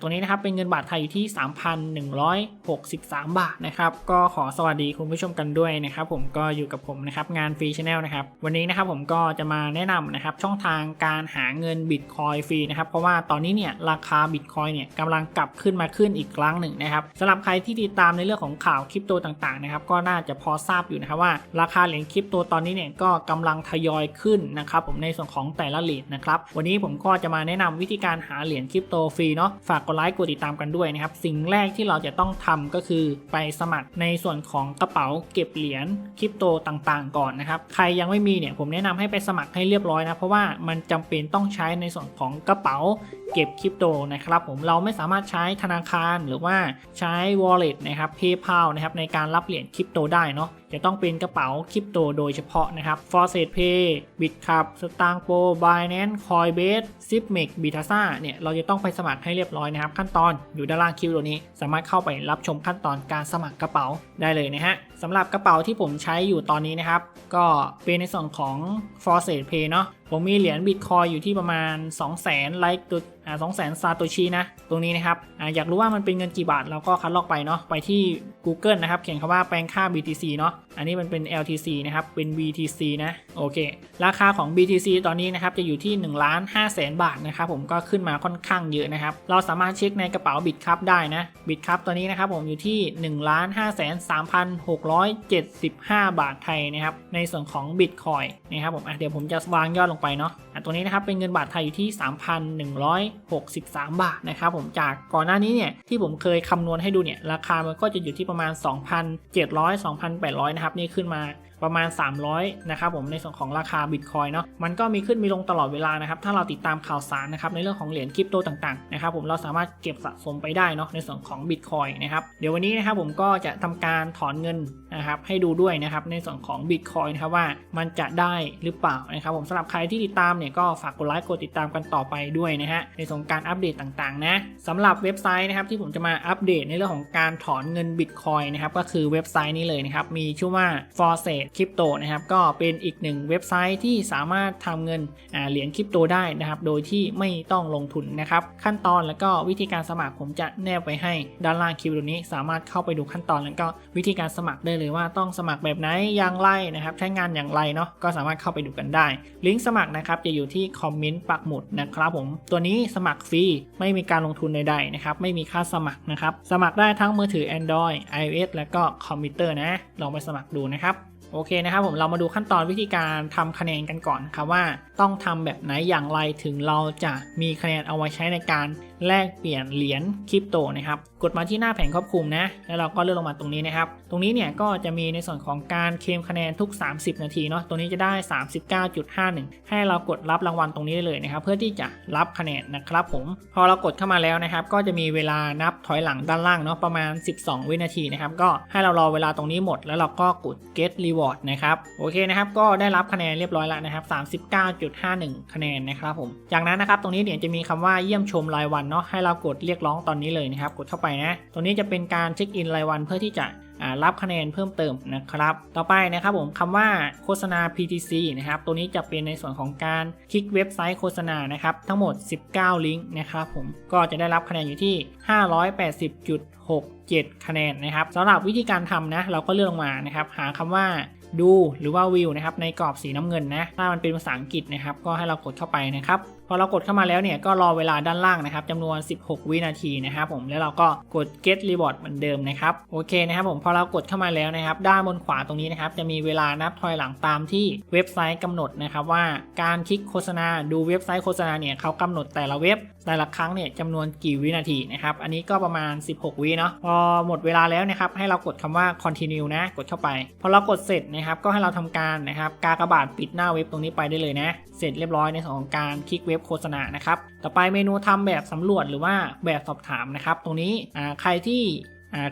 ตัวนี้นะครับเป็นเงินบาทไทยอยู่ที่ 3,163 บาทนะครับก็ขอสวัสดีคุณผู้ชมกันด้วยนะครับผมก็อยู่กับผมนะครับงานฟรีชาแนลนะครับวันนี้นะครับผมก็จะมาแนะนำนะครับช่องทางการหาเงินบิตคอยฟรีนะครับเพราะว่าตอนนี้เนี่ยราคาบิตคอยเนี่ยกำลังกลับขึ้นมาขึ้นอีกครั้งหนึ่งนะครับสำหรับใครที่ติดตามในเรื่องของข่าวคริปโตต่างๆนะครับก็น่าจะพอทราบอยู่นะครับว่าราคาเหรียญคริปโตตอนนี้เนี่ยก็กำลังทยอยขึ้นนะครับผมในส่วนของแต่ละเหรียญนะครับวันนี้ผมก็จะมาแนะนำวิธีการหาเหรียญคริปโตฟรีเนาะฝากกดไลค์กดติดตามกันด้วยนะครับ สิ่งแรกที่เราจะต้องทำก็คือไปสมัครในส่วนของกระเป๋าเก็บเหรียญคริปโตต่างๆ ก่อนนะครับ ใครยังไม่มีเนี่ยผมแนะนำให้ไปสมัครให้เรียบร้อยนะเพราะว่ามันจำเป็นต้องใช้ในส่วนของกระเป๋าเก็บคริปโตนะครับ ผมเราไม่สามารถใช้ธนาคารหรือว่าใช้ wallet นะครับ PayPal นะครับในการรับเหรียญคริปโตได้เนาะ จะต้องเป็นกระเป๋าคริปโตโดยเฉพาะนะครับ f o r s e t Pay Bitcup s t a n g p o Binance Coinbase Zipmex Bitasa เนี่ยเราจะต้องไปสมัครให้เรียบร้อยนะครับ ขั้นตอนอยู่ด้านล่างคลิปตัวนี้สามารถเข้าไปรับชมขั้นตอนการสมัครกระเป๋าได้เลยนะฮะสำหรับกระเป๋าที่ผมใช้อยู่ตอนนี้นะครับ ก็เป็นในส่วนของ f o r s e t Pay เนาะผมมีเหรียญบิตคอยอยู่ที่ประมาณ 2 0 0 0 0 0ไลค์ตัว สองแสนซาโตชินะ ตรงนี้นะครับอ่าอยากรู้ว่ามันเป็นเงินกี่บาทเราก็คัดลอกไปเนาะไปที่ Google นะครับ เขียนคำว่าแปลงค่า BTC เนาะอันนี้มันเป็น LTC นะครับ เป็น BTC นะ โอเค ราคาของ BTC ตอนนี้นะครับ จะอยู่ที่1ล้าน5แสนบาทนะครับ ผมก็ขึ้นมาค่อนข้างเยอะนะครับ เราสามารถเช็คในกระเป๋าบิตคัพได้นะบิตคัพตัวนี้นะครับผมอยู่ที่1ล้าน5แสน3,675บาทไทยนะครับ ในส่วนของบิตคอยนะครับผมอะเดี๋ยวผมจะวางยอดลงไปเนาะอะตัวนี้นะครับ เป็นเงินบาทไทยอยู่ที่ 3,100 63 บาทนะครับผมจากก่อนหน้านี้เนี่ยที่ผมเคยคำนวณให้ดูเนี่ยราคามันก็จะอยู่ที่ประมาณ 2,700 2,800 นะครับนี่ขึ้นมาประมาณ 300 นะครับผมในส่วนของราคาบิตคอยเนาะมันก็มีขึ้นมีลงตลอดเวลานะครับ ถ้าเราติดตามข่าวสารนะครับในเรื่องของเหรียญคริปโตต่างๆนะครับผมเราสามารถเก็บสะสมไปได้เนาะในส่วนของบิตคอยนะครับเดี๋ยววันนี้นะครับผมก็จะทำการถอนเงิน นะครับให้ดูด้วยนะครับในส่วนของบิตคอยนะครับว่ามันจะได้หรือเปล่านะครับผมสำหรับใครที่ติดตามเนี่ยก็ฝากกดไลค์กดติดตามกันต่อไปด้วยนะฮะในส่วนการอัปเดตต่างๆนะสำหรับเว็บไซต์นะครับที่ผมจะมาอัปเดตในเรื่องของการถอนเงินบิตคอยนะครับก็คือเว็บไซต์นี้เลยนะครับมีชื่อว่า f o r s e t Crypto นะครับก็เป็นอีกหนึ่งเว็บไซต์ที่สามารถทำเงินเหรียญคริปโตได้นะครับโดยที่ไม่ต้องลงทุนนะครับขั้นตอนแล้วก็วิธีการสมัครผมจะแนบไว้ให้ด้านล่างคลิปวิดีโอนี้สามารถเข้าไปดูขั้นตอนแล้วก็วิธีการสมัครได้เลยว่าต้องสมัครแบบไหนอย่างไรนะครับ ใช้งานอย่างไรเนาะก็สามารถเข้าไปดูกันได้ ลิงก์สมัครนะครับจะอยู่ที่คอมเมนต์ปักหมุดนะครับผมตัวนี้สมัครฟรีไม่มีการลงทุนใดๆนะครับไม่มีค่าสมัครนะครับสมัครได้ทั้งมือถือ Android iOS แล้วก็คอมพิวเตอร์นะลองไปสมัครดูนะครับโอเคนะครับผมเรามาดูขั้นตอนวิธีการทำคะแนนกันก่อนครับว่าต้องทำแบบไหนอย่างไรถึงเราจะมีคะแนนเอาไว้ใช้ในการแลกเปลี่ยนเหรียญคริปโตนะครับ กดมาที่หน้าแผงควบคุมนะ แล้วเราก็เลื่อนลงมาตรงนี้นะครับ ตรงนี้เนี่ยก็จะมีในส่วนของการเคลมคะแนนทุก 30 นาทีเนาะ ตรงนี้จะได้ 39.51 ให้เรากดรับรางวัลตรงนี้ได้เลยนะครับ เพื่อที่จะรับคะแนนนะครับผม พอเรากดเข้ามาแล้วนะครับ ก็จะมีเวลานับถอยหลังด้านล่างเนาะประมาณ 12 วินาทีนะครับ ก็ให้เรารอเวลาตรงนี้หมด แล้วเราก็กด get reward นะครับ โอเคนะครับ ก็ได้รับคะแนนเรียบร้อยแล้วนะครับ 39.51 คะแนนนะครับผม จากนั้นนะครับ ตรงนี้เดี๋ยวจะมีคำว่าเยี่ยมชมรายวันเนาะให้เรากดเรียกร้องตอนนี้เลยนะครับ กดเข้าไปนะตรงนี้จะเป็นการเช็คอินรายวันเพื่อที่จะรับคะแนนเพิ่มเติมนะครับ ต่อไปนะครับผมคำว่าโฆษณา PTC นะครับ ตัวนี้จะเป็นในส่วนของการคลิกเว็บไซต์โฆษณานะครับ ทั้งหมด 19 ลิงก์นะครับผม ก็จะได้รับคะแนนอยู่ที่ 580.6 6 7 คะแนนนะครับสำหรับวิธีการทำนะ เราก็เลือกลงมานะครับ หาคำว่าดูหรือว่าวิวนะครับในกรอบสีน้ำเงินนะถ้ามันเป็นภาษาอังกฤษนะครับ ก็ให้เรากดเข้าไปนะครับพอเรากดเข้ามาแล้วเนี่ยก็รอเวลาด้านล่างนะครับจำนวน 16 วินาทีนะครับผมแล้วเราก็กด get reward เหมือนเดิมนะครับโอเคนะครับผมพอเรากดเข้ามาแล้วนะครับ ด้านบนขวาตรงนี้นะครับจะมีเวลานับถอยหลังตามที่เว็บไซต์กำหนดนะครับว่าการคลิกโฆษณาดูเว็บไซต์โฆษณาเนี่ยเขากำหนดแต่ละเว็บ แต่ละครั้งเนี่ยจำนวนกี่วินาทีนะครับ อันนี้ก็ประมาณ 16 วิเนาะ พอหมดเวลาแล้วนะครับ ให้เรากดคำว่า continue นะ กดเข้าไป พอเรากดเสร็จนะครับ ก็ให้เราทำการนะครับ กากระบาทปิดหน้าเว็บตรงนี้ไปได้เลยนะ เสร็จเรียบร้อยในส่วนของการคลิกเว็บโฆษณานะครับ ต่อไปเมนูทำแบบสำรวจหรือว่าแบบสอบถามนะครับ ตรงนี้ใครที่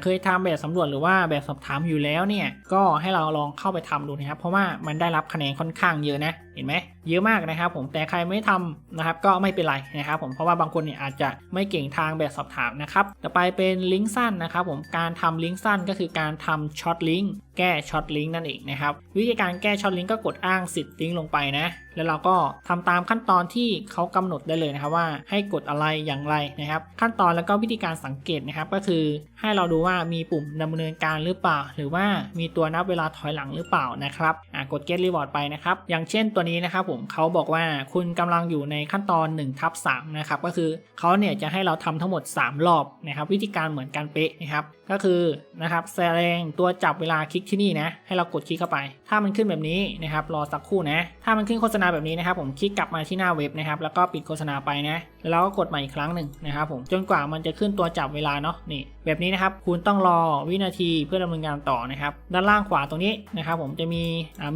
เคยทำแบบสำรวจหรือว่าแบบสอบถามอยู่แล้วเนี่ย ก็ให้เราลองเข้าไปทำดูนะครับ เพราะว่ามันได้รับคะแนนค่อนข้างเยอะนะ เห็นไหมเยอะมากนะครับผมแต่ใครไม่ทำนะครับก็ไม่เป็นไรนะครับผมเพราะว่าบางคนเนี่ยอาจจะไม่เก่งทางแบบสอบถามนะครับต่อไปเป็นลิงก์สั้นนะครับผมการทำลิงก์สั้นก็คือการทำช็อตลิงก์แก้ช็อตลิงก์นั่นเองนะครับวิธีการแก้ช็อตลิงก์ก็กดอ้างสิทธิ์ลิงก์ลงไปนะแล้วเราก็ทำตามขั้นตอนที่เขากำหนดได้เลยนะครับว่าให้กดอะไรอย่างไรนะครับ ขั้นตอนแล้วก็วิธีการสังเกตนะครับก็คือให้เราดูว่ามีปุ่มดำเนินการหรือเปล่า หรือว่ามีตัวนับเวลาถอยหลังหรือเปล่านะครับกด get reward ไปนะครับอย่างเช่นตัวนี้นะครับผมเขาบอกว่าคุณกำลังอยู่ในขั้นตอน1ทับ3นะครับก็คือเขาเนี่ยจะให้เราทำทั้งหมด 3 รอบนะครับวิธีการเหมือนกันเป๊ะนะครับก็คือนะครับแสดงตัวจับเวลาคลิกที่นี่นะให้เรากดคลิกเข้าไป ถ้ามันขึ้นแบบนี้นะครับรอสักครู่นะถ้ามันขึ้นโฆษณาแบบนี้นะครับผมคลิกกลับมาที่หน้าเว็บนะครับแล้วก็ปิดโฆษณาไปนะ แล้วเราก็กดใหม่อีกครั้งหนึ่งนะครับผมจนกว่ามันจะขึ้นตัวจับเวลาเนาะนี่แบบนี้นะครับคุณต้องรอวินาทีเพื่อดำเนินการต่อนะครับด้านล่างขวาตรงนี้นะครับผมจะมี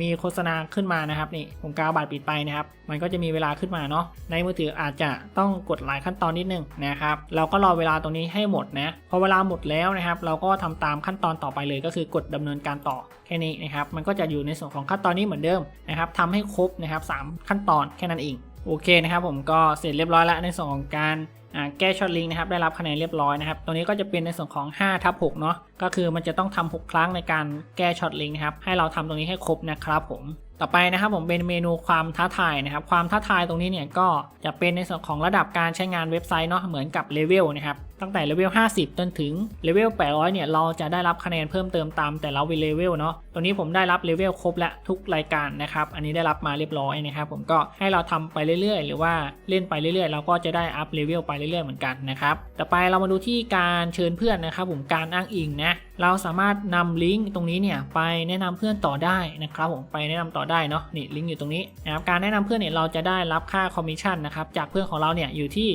มีโฆษณาขึ้นมานะครับนี่ผมกาวบัตรปิดไปนะครับมันก็จะมีเวลาขึ้นมาเนาะในมือถืออาจจะต้องกดหลายขั้นตอนนิดนึงนะครับเราก็รอเวลาตรงนี้ให้หมดนะพอเวลาหมดแล้วนะครับเราก็ทำตามขั้นตอนต่อไปเลยก็คือกดดำเนินการต่อแค่นี้นะครับมันก็จะอยู่ในส่วนของขั้นตอนนี้เหมือนเดิมนะครับทำให้ครบนะครับสามขั้นตอนแค่นั้นเองโอเคนะครับผมก็เสร็จเรียบร้อยแล้วในส่วนของการแก้ช็อตลิงนะครับได้รับคะแนนเรียบร้อยนะครับตรงนี้ก็จะเป็นในส่วนของ5ทับ6เนาะก็คือมันจะต้องทำ6ครั้งในการแก้ช็อตลิงนะครับให้เราทำตรงนี้ให้ครบนะครับผมต่อไปนะครับผมเป็นเมนูความท้าทายนะครับความท้าทายตรงนี้เนี่ยก็จะเป็นในส่วนของระดับการใช้งานเว็บไซต์เนาะเหมือนกับเลเวลนะครับ ตั้งแต่เลเวล 50 จนถึงเลเวล 800 เนี่ย เราจะได้รับคะแนนเพิ่มเติมตามแต่ละเลเวลเนาะ ตรงนี้ผมได้รับเลเวลครบและทุกรายการนะครับ อันนี้ได้รับมาเรียบร้อยนะครับ ผมก็ให้เราทำไปเรื่อยๆ หรือว่าเล่นไปเรื่อยๆ เราก็จะได้อัพเลเวลไปเรื่อยๆ เหมือนกันนะครับ ต่อไปเรามาดูที่การเชิญเพื่อนนะครับ ผมการอ้างอิงนะ เราสามารถนำลิงก์ตรงนี้เนี่ยไปแนะนำเพื่อนต่อได้นะครับผมไปแนะนำต่อได้เนาะนี่ลิงก์อยู่ตรงนี้นะครับการแนะนำเพื่อนเนี่ยเราจะได้รับค่าคอมมิชชั่นนะครับจากเพื่อนของเราเนี่ยอยู่ที่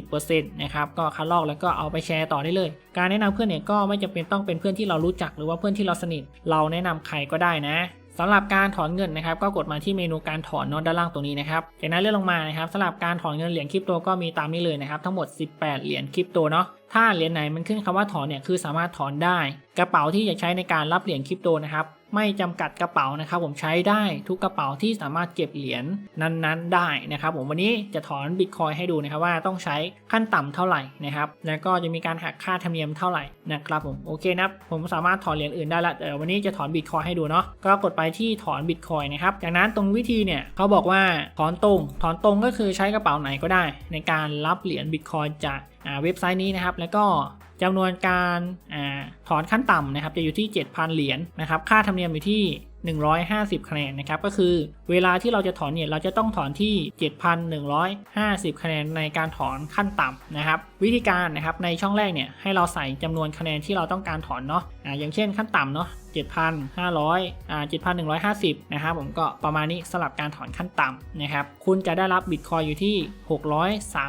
20%นะครับก็คัดลอกแล้วก็เอาไปแชร์ต่อได้เลย การแนะนำเพื่อนเนี่ยก็ไม่จำเป็นต้องเป็นเพื่อนที่เรารู้จักหรือว่าเพื่อนที่เราสนิท เราแนะนำใครก็ได้นะ สำหรับการถอนเงินนะครับก็กดมาที่เมนูการถอนนอะด้านล่างตรงนี้นะครับจากนั้นเลื่อนลงมานะครับสำหรับการถอนเงินเหรียญคริปโตก็มีตามนี้เลยนะครับทั้งหมด 18 เหรียญคริปโตเนาะถ้าเหรียญไหนมันขึ้นคำว่าถอนเนี่ยคือสามารถถอนได้ กระเป๋าที่จะใช้ในการรับเหรียญคริปโตนะครับ ไม่จำกัดกระเป๋านะครับผมใช้ได้ทุกกระเป๋าที่สามารถเก็บเหรียญนั้นๆ ได้นะครับผมวันนี้จะถอนบิตคอยให้ดูนะครับว่าต้องใช้ขั้นต่ำเท่าไหร่นะครับแล้วก็จะมีการหักค่าธรรมเนียมเท่าไหร่นะครับผมโอเคนะผมสามารถถอนเหรียญอื่นได้ละแต่วันนี้จะถอนบิตคอยให้ดูเนาะก็กดไปที่ถอนบิตคอยนะครับจากนั้นตรงวิธีเนี่ยเขาบอกว่าถอนตรงถอนตรงก็คือใช้กระเป๋าไหนก็ได้ ในการรับเหรียญบิตคอยจากเว็บไซต์นี้นะครับแล้วก็ จำนวนการอถอนขั้นต่ำนะครับจะอยู่ที่ 7,000 เหรียญนะครับ ค่าธรรมเนียมอยู่ที่ 150 คะแนนนะครับ ก็คือเวลาที่เราจะถอนเนี่ยเราจะต้องถอนที่ 7,150 คะแนนในการถอนขั้นต่ำนะครับ วิธีการนะครับในช่องแรกเนี่ยให้เราใส่จำนวนคะแนนที่เราต้องการถอนเนาะอ่าอย่างเช่นขั้นต่ำเนาะ7,500อ่า7,150 นะครับผมก็ประมาณนี้สำหรับการถอนขั้นต่ำนะครับ คุณจะได้รับบิตคอยอยู่ที่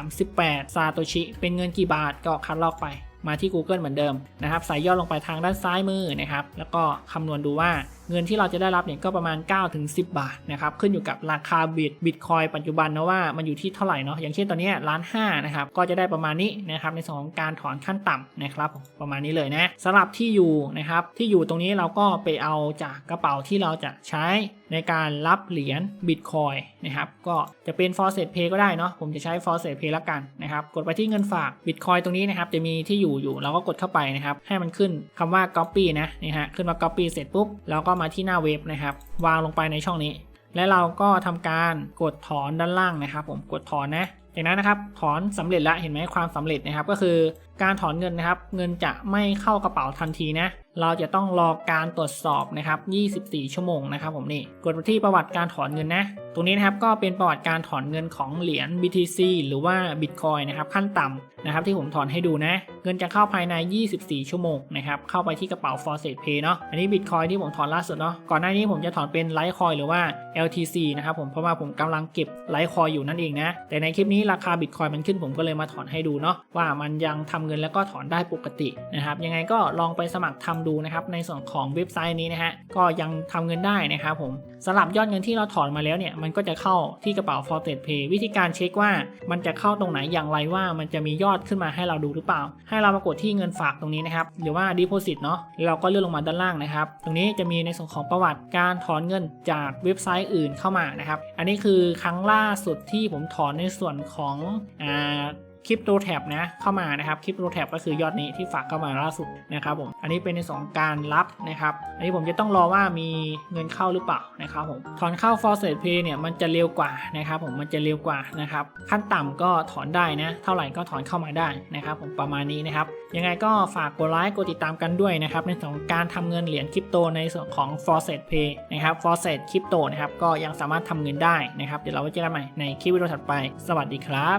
638 ซาโตชิ เป็นเงินกี่บาทก็คัดลอกไป มาที่ Google เหมือนเดิมนะครับ ใส่ยอดลงไปทางด้านซ้ายมือนะครับ แล้วก็คำนวณดูว่า เงินที่เราจะได้รับเนี่ยก็ประมาณ 9-10 บาทนะครับขึ้นอยู่กับราคาบิตบิตคอยปัจจุบันนะว่ามันอยู่ที่เท่าไหร่เนาะอย่างเช่นตอนนี้ล้านห้านะครับก็จะได้ประมาณนี้นะครับในส่วนของการถอนขั้นต่ำนะครับประมาณนี้เลยนะสำหรับที่อยู่นะครับที่อยู่ตรงนี้เราก็ไปเอาจากกระเป๋าที่เราจะใช้ในการรับเหรียญบิตคอยนะครับก็จะเป็น f o r s e t Pay ก็ได้เนาะผมจะใช้ f o r s e t Pay ละกันนะครับกดไปที่เงินฝากบิตคอยตรงนี้นะครับจะมีที่อยู่อยู่เราก็กดเข้าไปนะครับให้มันขึ้นคำว่า copy นะนี่ฮะขึ้นมา copy เสร็จปุ๊บเราก็มาที่หน้าเว็บนะครับ วางลงไปในช่องนี้ และเราก็ทำการกดถอนด้านล่างนะครับ ผมกดถอนนะจากนั้นนะครับถอนสำเร็จละเห็นไหมความสำเร็จนะครับ ก็คือ การถอนเงินนะครับ เงินจะไม่เข้ากระเป๋าทันทีนะ เราจะต้องรอการตรวจสอบนะครับ 24 ชั่วโมงนะครับผมนี่ กดไปที่ประวัติการถอนเงินนะ ตรงนี้นะครับก็เป็นประวัติการถอนเงินของเหรียญ BTC หรือว่า Bitcoin นะครับขั้นต่ำนะครับที่ผมถอนให้ดูนะ เงินจะเข้าภายใน 24 ชั่วโมงนะครับ เข้าไปที่กระเป๋า f o r s e t Pay เนาะ อันนี้ Bitcoin ที่ผมถอนล่าสุดเนาะ ก่อนหน้านี้ผมจะถอนเป็น Litecoin หรือว่า LTC นะครับผม เพราะว่าผมกำลังเก็บ Litecoin อยู่นั่นเองนะ แต่ในคลิปนี้ราคา Bitcoin มันขึ้นผมก็เลยมาถอนให้ดูเนาะว่ามันยังทำเงินแล้วก็ถอนได้ปกตินะครับ ยังไงก็ลองไปสมัครทำดูนะครับ ในส่วนของเว็บไซต์นี้นะฮะก็ยังทำเงินได้นะครับผมสำหรับยอดเงินที่เราถอนมาแล้วเนี่ยมันก็จะเข้าที่กระเป๋า f o r t e Pay วิธีการเช็คว่ามันจะเข้าตรงไหนอย่างไรว่ามันจะมียอดขึ้นมาให้เราดูหรือเปล่า ให้เรามากดที่เงินฝากตรงนี้นะครับหรือว่า Deposit เนาะเราก็เลื่อนลงมาด้านล่างนะครับ ตรงนี้จะมีในส่วนของประวัติการถอนเงินจากเว็บไซต์อื่นเข้ามานะครับ อันนี้คือครั้งล่าสุดที่ผมถอนในส่วนของอ่า คริปโตแท็บนะเข้ามานะครับคริปโตแท็บก็คือยอดนี้ที่ฝากเข้ามาล่าสุดนะครับผมอันนี้เป็นในสองการรับนะครับ อันนี้ผมจะต้องรอว่ามีเงินเข้าหรือเปล่านะครับผมถอนเข้า f o r s e Pay เนี่ยมันจะเร็วกว่านะครับผมมันจะเร็วกว่านะครับขั้นต่ำก็ถอนได้นะเท่าไหร่ก็ถอนเข้ามาได้นะครับผมประมาณนี้นะครับยังไงก็ฝากกดไลค์กดติดตามกันด้วยนะครับในส่วนของการทำเงินเหรียญคริปโตในส่วนของ f o r s e Pay นะครับ f o r s e Crypto นะครับก็ยังสามารถทำเงินได้นะครับเดี๋ยวเราไว้เจอกันใหม่ในคลิปวิดีโอถัดไป สวัสดีครับ